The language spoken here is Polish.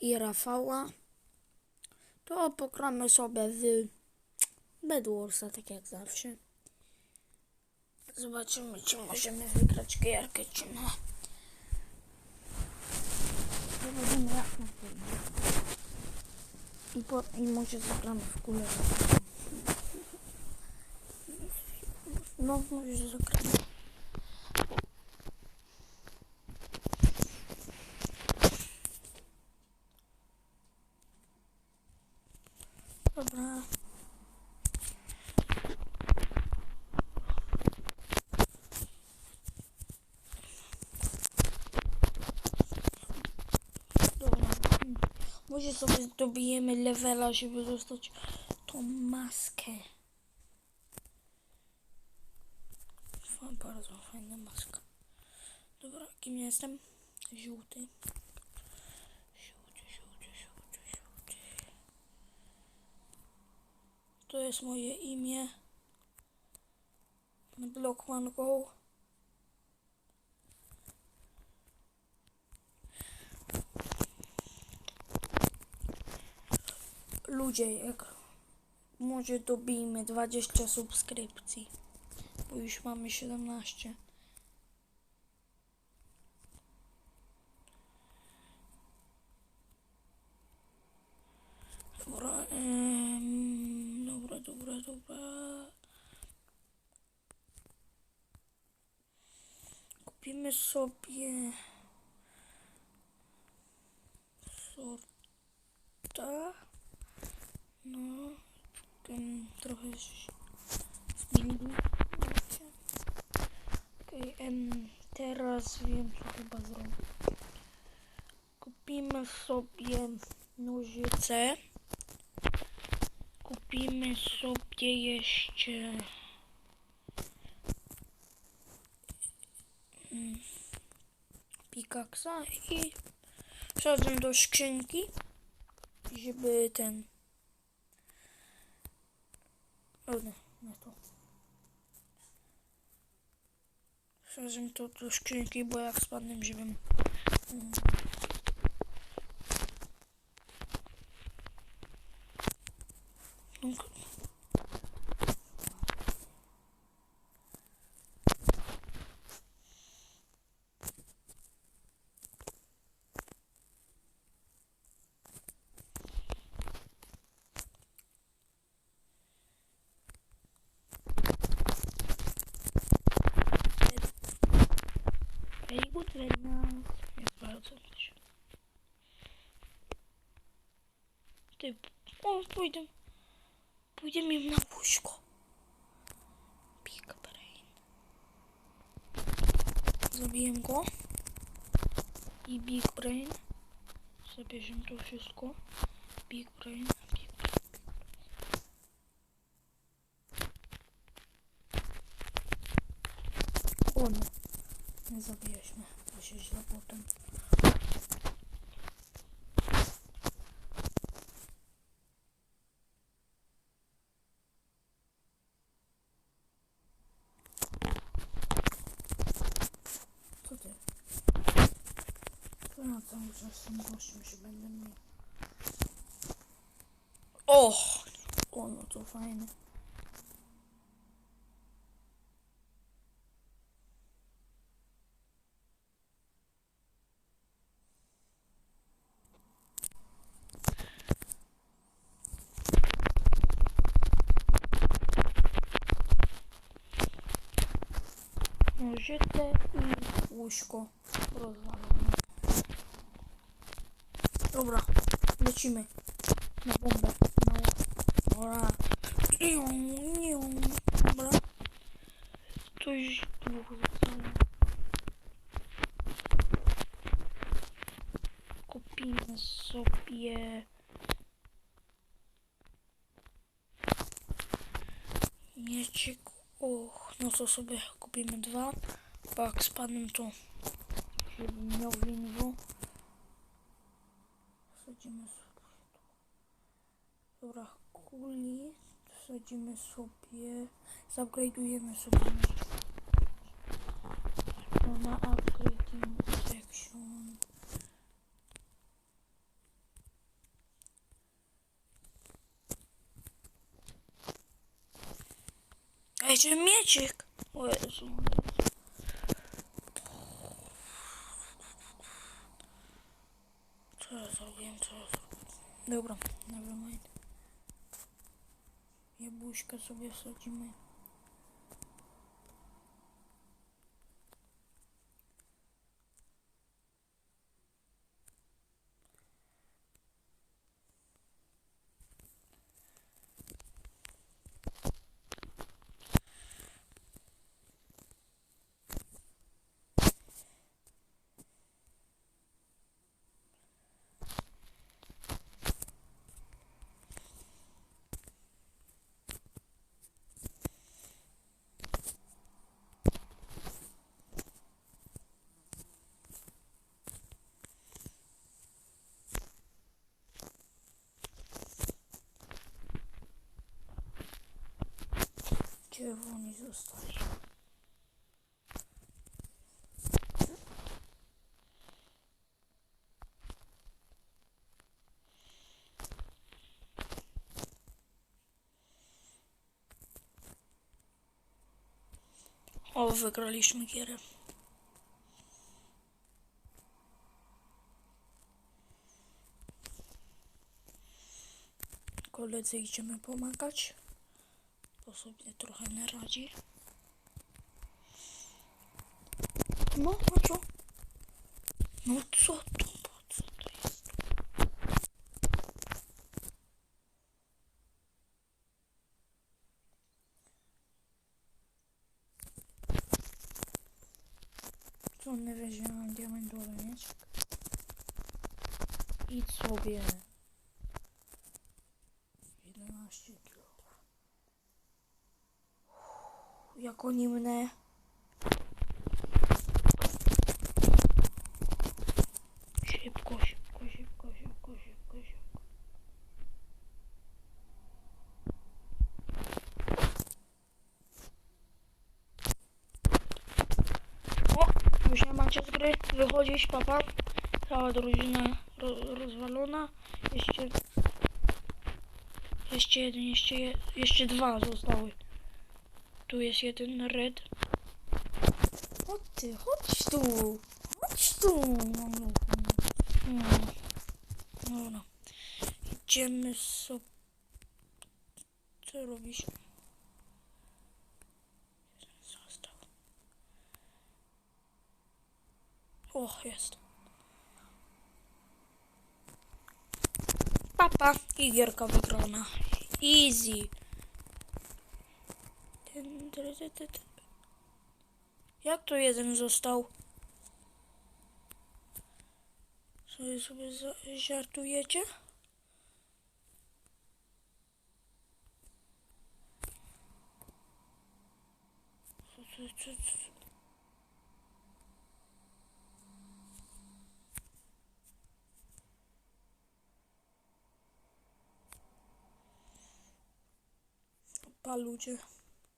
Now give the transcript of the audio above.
i Rafała, to pogramy sobie w Bedwarsa, tak jak zawsze. Zobaczymy, czy możemy wygrać gierkę, czy nie. Zobaczymy jak na. I, po, I może zagramy w kulę. No, może zagramy. Dobra. Dobra. Może sobie dobijemy levela, żeby dostać tą maskę. Bardzo fajna maska. Dobra, kim jestem? Żółty, żółty, żółty, żółty. To jest moje imię. Block One Go. Ludzie, jak może dobijmy 20 subskrypcji, bo już mamy 17. Dobra, dobra. Kupimy sobie sorta. No, em, trochę z z buildu. macie. Okej, em, teraz wiem co chyba zrobię. Kupimy sobie nożyce. Kupimy sobie jeszcze. Mm, pikaksa i wsadzę do skrzynki, żeby ten... Nie, nie to. Wsadzę to do skrzynki, bo jak spadnę, żebym... mm, no, Very good, very nice. Jest bardzo dobrze. Ty, o, pójdę. Pójdę mi na łóżko. Big brain. Zabiję go. I big brain. Zabierzemy to wszystko. Big brain, big brain. O nie. Nie zabijesz mnie, to się źle potem. Co ty? To ja cały czas z tym gościem się będę miał. O! O, no to fajne. Nożyce i łóżko rozwalone. Dobra, lecimy na bombę. No, dobra. Dobra. Coś dwóch zostało. Kupimy sobie mieczyk. Och, no to sobie kupimy dwa. Jak spadłem to żebym miał winwo. Wsadzimy sobie tu. Dobra, kuli. Wsadzimy sobie. Zupgrade'ujemy sobie. To na Dajcie miecik. O Jezu. Co ja zrobiłem, co ja zrobiłem? Oni zostali? O, wygraliśmy gierę. Koledzy idziemy pomagać. Bo sobie trochę nie radzi. No, a co? No co to? Co to jest? Co nie wziąłem diamentowy mieczek? Idź sobie. Jak oni mnie. Szybko, szybko, szybko, szybko, szybko, szybko. O, już nie macie z gry. Wychodzić, papa. Cała drużyna ro, rozwalona. Jeszcze... Jeszcze jeden, jeszcze, je, jeszcze dwa zostały. Tu jest jeden red. Chodź ty, chodź tu. Chodź tu. Hmm. Dobra. Idziemy sobie. Co robisz? Został. O, jest. Papa i gierka wygrana. Easy. Ten, ten, ten, ten, ten. Jak to jeden został? Sobie sobie żartujecie? Pa ludzie.